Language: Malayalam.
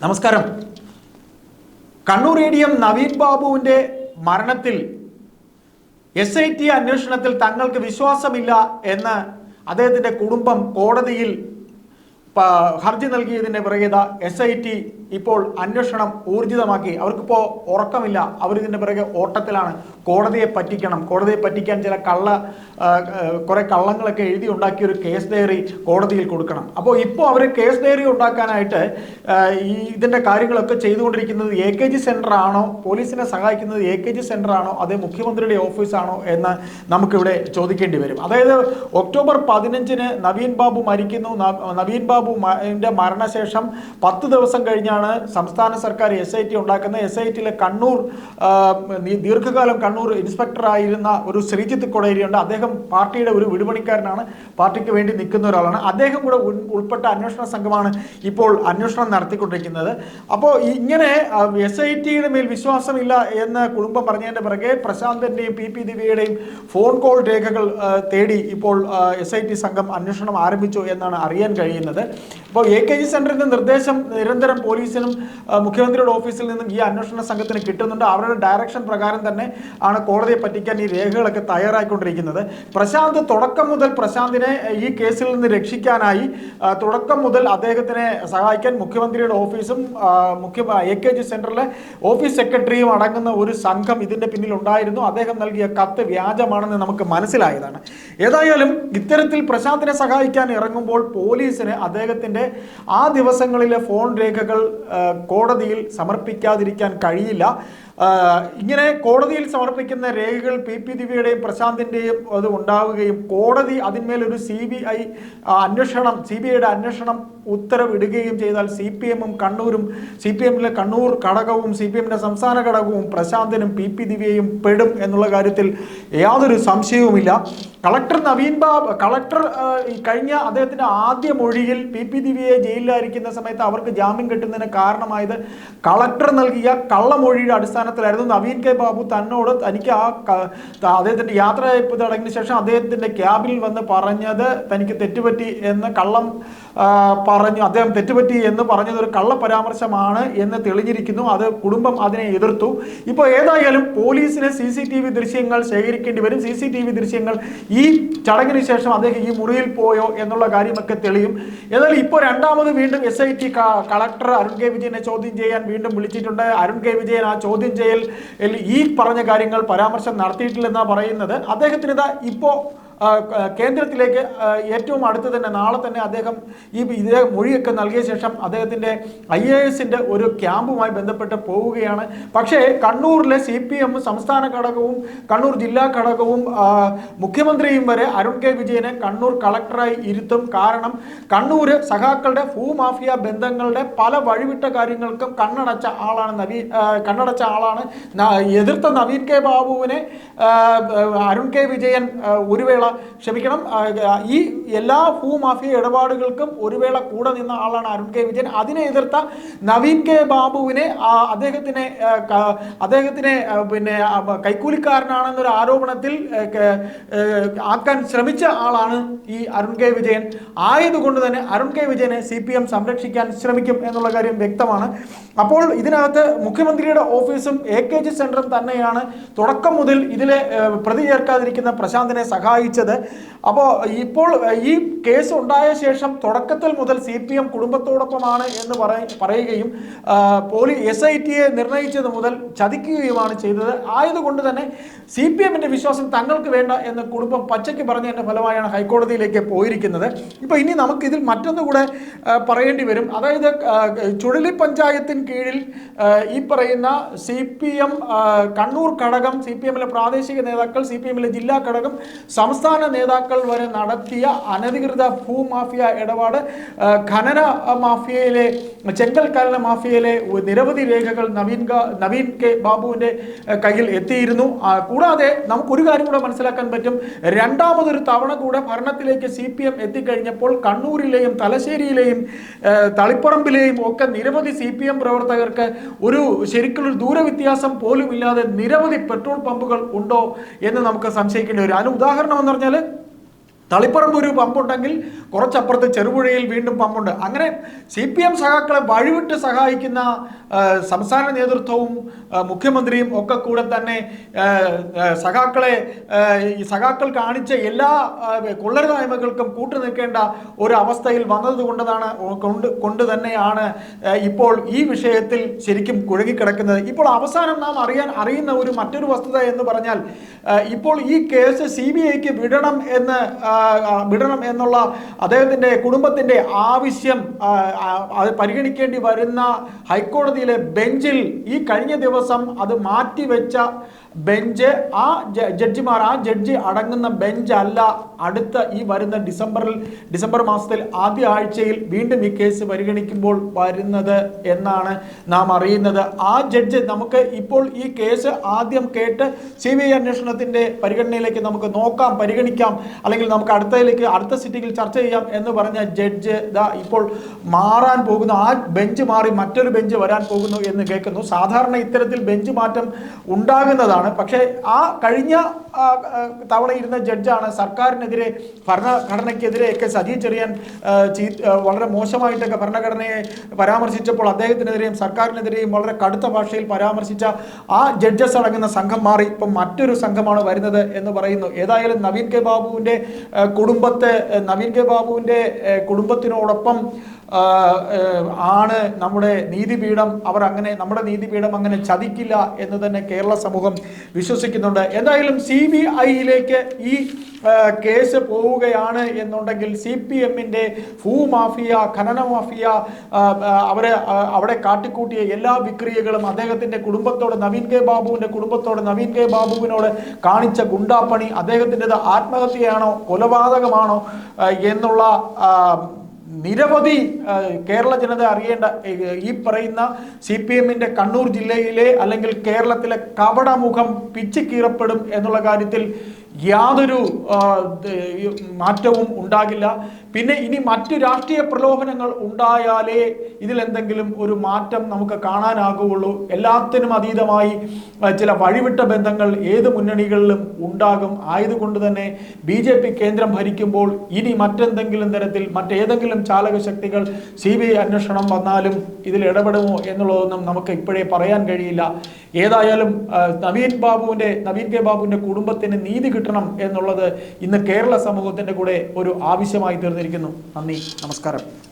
നമസ്കാരം. Kannur A D M Naveen ബാബുവിന്റെ മരണത്തിൽ എസ് ഐ ടി അന്വേഷണത്തിൽ തങ്ങൾക്ക് വിശ്വാസമില്ല എന്ന് അദ്ദേഹത്തിന്റെ കുടുംബം കോടതിയിൽ ഹർജി നൽകിയതിന്റെ പിറകെ എസ് ഐ ടി ഇപ്പോൾ അന്വേഷണം ഊർജിതമാക്കി. അവർക്കിപ്പോൾ ഉറക്കമില്ല. അവരിതിന്റെ പിറകെ ഓട്ടത്തിലാണ്. കോടതിയെ പറ്റിക്കണം. കോടതിയെ പറ്റിക്കാൻ ചില കള്ള കുറേ കള്ളങ്ങളൊക്കെ എഴുതി ഉണ്ടാക്കിയ ഒരു കേസ് ഡയറി കോടതിയിൽ കൊടുക്കണം. അപ്പോൾ ഇപ്പോൾ അവർ കേസ് ഡയറി ഉണ്ടാക്കാനായിട്ട് ഈ ഇതിന്റെ കാര്യങ്ങളൊക്കെ ചെയ്തുകൊണ്ടിരിക്കുന്നത് എ കെ ജി സെന്ററാണോ പോലീസിനെ സഹായിക്കുന്നത് എ കെ ജി സെന്ററാണോ അതേ മുഖ്യമന്ത്രിയുടെ ഓഫീസാണോ എന്ന് നമുക്കിവിടെ ചോദിക്കേണ്ടി വരും. അതായത് ഒക്ടോബർ പതിനഞ്ചിന് നവീൻ ബാബു മരിക്കുന്നു. നവീൻ ബാബു മ- മരണശേഷം പത്ത് ദിവസം കഴിഞ്ഞാണ് സംസ്ഥാന സർക്കാർ എസ് ഐ ടി ഉണ്ടാക്കുന്നത്. എസ് ഐ ടിയിലെ കണ്ണൂർ ദീർഘകാലം കണ്ണൂർ ഇൻസ്പെക്ടറായിരുന്ന ഒരു ശ്രീജിത്ത് കൊടേരിയുണ്ട്. അദ്ദേഹം പാർട്ടിയുടെ ഒരു വിടുപണിക്കാരനാണ്. പാർട്ടിക്ക് വേണ്ടി നിൽക്കുന്ന ഒരാളാണ്. അദ്ദേഹം കൂടെ ഉൾപ്പെട്ട അന്വേഷണ സംഘമാണ് ഇപ്പോൾ അന്വേഷണം നടത്തിക്കൊണ്ടിരിക്കുന്നത്. അപ്പോൾ ഇങ്ങനെ എസ് ഐ ടിയുടെ മേൽ വിശ്വാസമില്ല എന്ന് കുടുംബം പറഞ്ഞതിന്റെ പിറകെ പ്രശാന്തിന്റെയും പി പി ദിവ്യയുടെയും ഫോൺ കോൾ രേഖകൾ തേടി ഇപ്പോൾ എസ് ഐ ടി സംഘം അന്വേഷണം ആരംഭിച്ചു എന്നാണ് അറിയാൻ കഴിയുന്നത്. അപ്പോൾ എ കെ ജി സെന്ററിന്റെ നിർദ്ദേശം നിരന്തരം പോലീസിനും മുഖ്യമന്ത്രിയുടെ ഓഫീസിൽ നിന്നും ഈ അന്വേഷണ സംഘത്തിന് കിട്ടുന്നുണ്ട്. അവരുടെ ഡയറക്ഷൻ പ്രകാരം തന്നെ ആണ് കോടതിയെ പറ്റിക്കാൻ ഈ രേഖകളൊക്കെ തയ്യാറായിക്കൊണ്ടിരിക്കുന്നത്. പ്രശാന്ത് തുടക്കം മുതൽ പ്രശാന്തിനെ ഈ കേസിൽ നിന്ന് രക്ഷിക്കാനായി തുടക്കം മുതൽ അദ്ദേഹത്തിനെ സഹായിക്കാൻ മുഖ്യമന്ത്രിയുടെ ഓഫീസും മുഖ്യ എ കെ ജി സെന്ററിലെ ഓഫീസ് സെക്രട്ടറിയും അടങ്ങുന്ന ഒരു സംഘം ഇതിന്റെ പിന്നിൽ ഉണ്ടായിരുന്നു. അദ്ദേഹം നൽകിയ കത്ത് വ്യാജമാണെന്ന് നമുക്ക് മനസ്സിലായതാണ്. ഏതായാലും ഇത്തരത്തിൽ പ്രശാന്തിനെ സഹായിക്കാൻ ഇറങ്ങുമ്പോൾ പോലീസിന് അദ്ദേഹത്തിന്റെ ആ ദിവസങ്ങളിലെ ഫോൺ രേഖകൾ കോടതിയിൽ സമർപ്പിക്കാതിരിക്കാൻ കഴിയില്ല. ഇങ്ങനെ കോടതിയിൽ സമർപ്പിക്കുന്ന രേഖകൾ പി പി ദിവ്യയുടെയും പ്രശാന്തിന്റെയും അത് ഉണ്ടാവുകയും കോടതി അതിന്മേലൊരു സി ബി ഐ അന്വേഷണം സി ബി ഐയുടെ അന്വേഷണം ഉത്തരവിടുകയും ചെയ്താൽ സി പി എമ്മും കണ്ണൂരും സി പി എമ്മിലെ കണ്ണൂർ ഘടകവും സി പി എമ്മിന്റെ സംസ്ഥാന ഘടകവും പ്രശാന്തനും പി പി ദിവ്യയും പെടും എന്നുള്ള കാര്യത്തിൽ യാതൊരു സംശയവുമില്ല. കളക്ടർ നവീൻ ബാബ് കളക്ടർ കഴിഞ്ഞ അദ്ദേഹത്തിന്റെ ആദ്യ മൊഴിയിൽ പി പി ദിവ്യയെ ജയിലിലായിരിക്കുന്ന സമയത്ത് അവർക്ക് ജാമ്യം കിട്ടുന്നതിന് കാരണമായത് കളക്ടർ നൽകിയ കള്ളമൊഴിയുടെ അടിസ്ഥാനത്തിലായിരുന്നു നവീൻ കെ ബാബു തന്നോട് തനിക്ക് ആ അദ്ദേഹത്തിന്റെ യാത്രയപ്പ് തുടങ്ങിയ ശേഷം അദ്ദേഹത്തിന്റെ ക്യാബിൽ വന്ന് പറഞ്ഞത് തനിക്ക് തെറ്റുപറ്റി എന്ന് കള്ളം പറഞ്ഞു അദ്ദേഹം തെറ്റുപറ്റി എന്ന് പറഞ്ഞത് ഒരു കള്ള പരാമർശമാണ് എന്ന് തെളിഞ്ഞിരിക്കുന്നു. അത് കുടുംബം അതിനെ എതിർത്തു. ഇപ്പോൾ ഏതായാലും പോലീസിന് സി സി ടി വി ദൃശ്യങ്ങൾ ശേഖരിക്കേണ്ടി വരും. സി സി ടി വി ദൃശ്യങ്ങൾ ഈ ചടങ്ങിന് ശേഷം അദ്ദേഹം ഈ മുറിയിൽ പോയോ എന്നുള്ള കാര്യമൊക്കെ തെളിയും. ഏതായാലും ഇപ്പോൾ രണ്ടാമത് വീണ്ടും S I T collector Arun K വിജയനെ ചോദ്യം ചെയ്യാൻ വീണ്ടും വിളിച്ചിട്ടുണ്ട്. അരുൺ കെ വിജയൻ ആ ചോദ്യം ചെയ്യൽ ഈ പറഞ്ഞ കാര്യങ്ങൾ പരാമർശം നടത്തിയിട്ടില്ലെന്നാണ് പറയുന്നത്. അദ്ദേഹത്തിന് ഇതാ ഇപ്പോൾ കേന്ദ്രത്തിലേക്ക് ഏറ്റവും അടുത്ത് തന്നെ നാളെ തന്നെ അദ്ദേഹം ഈ ഇതേ മൊഴിയൊക്കെ നൽകിയ ശേഷം അദ്ദേഹത്തിന്റെ ഐ എ എസിന്റെ ഒരു ക്യാമ്പുമായി ബന്ധപ്പെട്ട് പോവുകയാണ്. പക്ഷേ കണ്ണൂരിലെ സി പി എം സംസ്ഥാന ഘടകവും കണ്ണൂർ ജില്ലാ ഘടകവും മുഖ്യമന്ത്രിയും വരെ അരുൺ കെ വിജയനെ കണ്ണൂർ കളക്ടറായി ഇരുത്തും കാരണം കണ്ണൂർ സഖാക്കളുടെ ഭൂമാഫിയ ബന്ധങ്ങളുടെ പല വഴിവിട്ട കാര്യങ്ങൾക്കും കണ്ണടച്ച ആളാണ് നവീൻ കണ്ണടച്ച ആളാണ് എതിർത്ത നവീൻ കെ ബാബുവിനെ അരുൺ കെ വിജയൻ ഒരു വേള ക്ഷമിക്കണം. ഈ എല്ലാ ഭൂമാഫിയ ഇടപാടുകൾക്കും ഒരു വേള കൂടെ നിന്ന ആളാണ് അരുൺ കെ വിജയൻ. അതിനെ എതിർത്ത നവീൻ കെ ബാബുവിനെ അദ്ദേഹത്തിനെ അദ്ദേഹത്തിനെ പിന്നെ കൈക്കൂലിക്കാരനാണെന്നൊരു ആരോപണത്തിൽ ആക്കാൻ ശ്രമിച്ച ആളാണ് ഈ അരുൺ കെ വിജയൻ. ആയതുകൊണ്ട് തന്നെ അരുൺ കെ വിജയനെ സി പി എം സംരക്ഷിക്കാൻ ശ്രമിക്കും എന്നുള്ള കാര്യം വ്യക്തമാണ്. അപ്പോൾ ഇതിനകത്ത് മുഖ്യമന്ത്രിയുടെ ഓഫീസും എ കെ ജി സെന്ററും തന്നെയാണ്. തുടക്കം മുതൽ ഇതിലെ പ്രതി ചേർക്കാതിരിക്കുന്ന പ്രശാന്തിനെ സഹായിച്ചത് അപ്പോൾ ഇപ്പോൾ ഈ കേസ് ഉണ്ടായ ശേഷം തുടക്കത്തിൽ മുതൽ സി പി എം കുടുംബത്തോടൊപ്പമാണ് എന്ന് പറയ- പറയുകയും പോലീ എസ് ഐ ടിയെ നിർണയിച്ചത് മുതൽ ചതിക്കുകയുമാണ് ചെയ്തത്. ആയതുകൊണ്ട് തന്നെ സി പി എമ്മിന്റെ വിശ്വാസം തങ്ങൾക്ക് വേണ്ട എന്ന് കുടുംബം പച്ചയ്ക്ക് പറഞ്ഞതിന്റെ ഫലമായാണ് ഹൈക്കോടതിയിലേക്ക് പോയിരിക്കുന്നത്. ഇപ്പോൾ ഇനി നമുക്കിതിൽ മറ്റൊന്ന് കൂടെ പറയേണ്ടി വരും. അതായത് ചുഴലി പഞ്ചായത്തിന് കീഴിൽ ഈ പറയുന്ന സി പി എം കണ്ണൂർ ഘടകം സി പി എമ്മിലെ പ്രാദേശിക നേതാക്കൾ സി പി എമ്മിലെ ജില്ലാ ഘടകം സംസ്ഥാന നേതാക്കൾ വരെ നടത്തിയ അനധികൃത ഭൂമാഫിയ ഇടപാട് ഖനന മാഫിയയിലെ ചെങ്കൽ ഖനന മാഫിയയിലെ നിരവധി രേഖകൾ നവീൻ നവീൻ കെ ബാബുവിന്റെ കയ്യിൽ എത്തിയിരുന്നു. കൂടാതെ നമുക്കൊരു കാര്യം കൂടെ മനസ്സിലാക്കാൻ പറ്റും. രണ്ടാമതൊരു തവണ കൂടെ ഭരണത്തിലേക്ക് സി പി എം എത്തിക്കഴിഞ്ഞപ്പോൾ കണ്ണൂരിലെയും തലശ്ശേരിയിലെയും തളിപ്പറമ്പിലെയും ഒക്കെ നിരവധി സി പി എം പ്രവർത്തകർക്ക് ഒരു ശരിക്കുള്ളൊരു ദൂരവ്യത്യാസം പോലും ഇല്ലാതെ നിരവധി പെട്രോൾ പമ്പുകൾ ഉണ്ടോ എന്ന് നമുക്ക് സംശയിക്കേണ്ടി വരും. അതിന് ഉദാഹരണം എന്ന് പറഞ്ഞാൽ തളിപ്പറമ്പ് ഒരു പമ്പുണ്ടെങ്കിൽ കുറച്ചപ്പുറത്ത് ചെറുപുഴയിൽ വീണ്ടും പമ്പുണ്ട്. അങ്ങനെ സി പി എം സഖാക്കളെ വഴിവിട്ട് സഹായിക്കുന്ന സംസ്ഥാന നേതൃത്വവും മുഖ്യമന്ത്രിയും ഒക്കെ കൂടെ തന്നെ സഖാക്കളെ ഈ സഖാക്കൾ കാണിച്ച എല്ലാ കൊള്ളരുതായ്മകൾക്കും കൂട്ടുനിൽക്കേണ്ട ഒരു അവസ്ഥയിൽ വന്നത് കൊണ്ടതാണ് കൊണ്ട് കൊണ്ട് തന്നെയാണ് ഇപ്പോൾ ഈ വിഷയത്തിൽ ശരിക്കും കുഴങ്ങിക്കിടക്കുന്നത് ഇപ്പോൾ അവസാനം നാം അറിയാൻ അറിയുന്ന ഒരു മറ്റൊരു വസ്തുത എന്ന് പറഞ്ഞാൽ ഇപ്പോൾ ഈ കേസ് സി ബി ഐക്ക് വിടണം എന്ന് വിടണം എന്നുള്ള അദ്ദേഹത്തിന്റെ കുടുംബത്തിന്റെ ആവശ്യം അത് പരിഗണിക്കേണ്ടി വരുന്ന ഹൈക്കോടതിയിലെ ബെഞ്ചിൽ ഈ കഴിഞ്ഞ ദിവസം അത് മാറ്റിവെച്ച ബെഞ്ച് ആ ജഡ്ജിമാർ ആ ജഡ്ജി അടങ്ങുന്ന ബെഞ്ച് അല്ല. അടുത്ത ഈ വരുന്ന ഡിസംബറിൽ ഡിസംബർ മാസത്തിൽ ആദ്യ ആഴ്ചയിൽ വീണ്ടും ഈ കേസ് പരിഗണിക്കുമ്പോൾ വരുന്നത് എന്നാണ് നാം അറിയുന്നത്. ആ ജഡ്ജ് നമുക്ക് ഇപ്പോൾ ഈ കേസ് ആദ്യം കേട്ട് സി ബി ഐ അന്വേഷണത്തിന്റെ പരിഗണനയിലേക്ക് നമുക്ക് നോക്കാം പരിഗണിക്കാം. അല്ലെങ്കിൽ നമുക്ക് അടുത്തതിലേക്ക് അടുത്ത സിറ്റിങ്ങിൽ ചർച്ച ചെയ്യാം എന്ന് പറഞ്ഞ ജഡ്ജ് ദാ ഇപ്പോൾ മാറാൻ പോകുന്നു. ആ ബെഞ്ച് മാറി മറ്റൊരു ബെഞ്ച് വരാൻ പോകുന്നു എന്ന് കേൾക്കുന്നു. സാധാരണ ഇത്തരത്തിൽ ബെഞ്ച് മാറ്റം ഉണ്ടാകുന്നതാണ് പക്ഷേ ആ കഴിഞ്ഞ തവണ ഇരുന്ന ജഡ്ജാണ് സർക്കാരിനെതിരെ ഭരണഘടനയ്ക്കെതിരെ ഒക്കെ സജി ചെറിയാൻ ചീ- വളരെ മോശമായിട്ടൊക്കെ ഭരണഘടനയെ പരാമർശിച്ചപ്പോൾ അദ്ദേഹത്തിനെതിരെയും സർക്കാരിനെതിരെയും വളരെ കടുത്ത ഭാഷയിൽ പരാമർശിച്ച ആ ജഡ്ജസ് അടങ്ങുന്ന സംഘം മാറി. ഇപ്പം മറ്റൊരു സംഘമാണ് വരുന്നത് എന്ന് പറയുന്നു. ഏതായാലും നവീൻ കെ ബാബുവിന്റെ കുടുംബത്തെ നവീൻ കെ ബാബുവിന്റെ കുടുംബത്തിനോടൊപ്പം ആണ് നമ്മുടെ നീതിപീഠം. അവർ അങ്ങനെ നമ്മുടെ നീതിപീഠം അങ്ങനെ ചതിക്കില്ല എന്ന് തന്നെ കേരള സമൂഹം വിശ്വസിക്കുന്നുണ്ട്. എന്തായാലും സി ബി ഐയിലേക്ക് ഈ കേസ് പോവുകയാണ് എന്നുണ്ടെങ്കിൽ സി പി എമ്മിന്റെ ഭൂമാഫിയ ഖനന മാഫിയ അവരെ അവിടെ കാട്ടിക്കൂട്ടിയ എല്ലാ വിക്രിയകളും അദ്ദേഹത്തിന്റെ കുടുംബത്തോട് നവീൻ കെ ബാബുവിന്റെ കുടുംബത്തോട് നവീൻ കെ ബാബുവിനോട് കാണിച്ച ഗുണ്ടാപ്പണി അദ്ദേഹത്തിന്റെത് ആത്മഹത്യയാണോ കൊലപാതകമാണോ എന്നുള്ള നിരവധി കേരള ജനത അറിയേണ്ട ഈ പറയുന്ന സി പി എമ്മിന്റെ കണ്ണൂർ ജില്ലയിലെ അല്ലെങ്കിൽ കേരളത്തിലെ കപടമുഖം പിച്ചിക്കീറപ്പെടും എന്നുള്ള കാര്യത്തിൽ യാതൊരു മാറ്റവും ഉണ്ടാകില്ല. പിന്നെ ഇനി മറ്റു രാഷ്ട്രീയ പ്രലോഭനങ്ങൾ ഉണ്ടായാലേ ഇതിലെന്തെങ്കിലും ഒരു മാറ്റം നമുക്ക് കാണാനാകുള്ളൂ എല്ലാത്തിനും അതീതമായി ചില വഴിവിട്ട ബന്ധങ്ങൾ ഏത് മുന്നണികളിലും ഉണ്ടാകും. ആയതുകൊണ്ട് തന്നെ ബി ജെ പി കേന്ദ്രം ഭരിക്കുമ്പോൾ ഇനി മറ്റെന്തെങ്കിലും തരത്തിൽ മറ്റേതെങ്കിലും ചാലകശക്തികൾ സി ബി ഐ അന്വേഷണം വന്നാലും ഇതിൽ ഇടപെടുമോ എന്നുള്ളതൊന്നും നമുക്ക് ഇപ്പോഴേ പറയാൻ കഴിയില്ല. ഏതായാലും നവീൻ ബാബുവിന്റെ നവീൻ കെ ബാബുവിന്റെ കുടുംബത്തിന് നീതി കിട്ടണം എന്നുള്ളത് ഇന്ന് കേരള സമൂഹത്തിന്റെ കൂടെ ഒരു ആവശ്യമായി തീർന്നിരിക്കുന്നു. നന്ദി നമസ്കാരം.